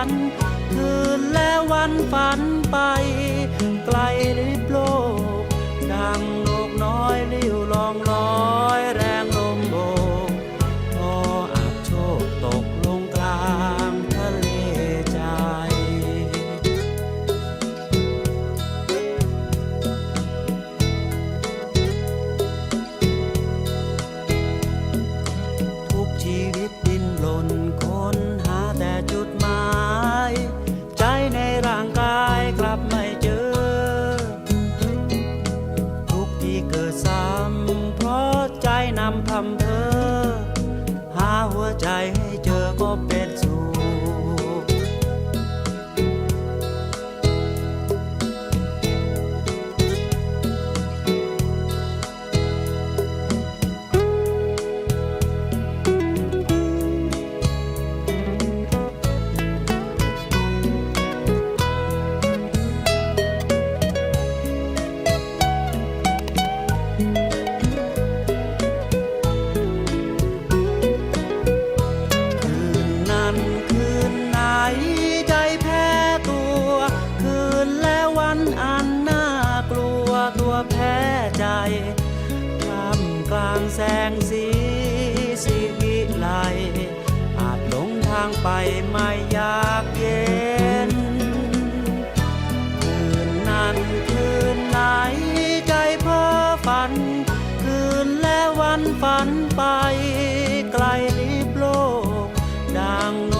ฝัน คืนและววันฝันไป ไกลลิบโลกดัง ใจให้เจอก็เป็นสุามกลางแสงสีสีวิไลอาจหลงทางไปไม่อยากเย็น คืนนั้นคืนไหนใจเพ้อฝัน คืนและวันฝันไปไกลลิบโลกดังน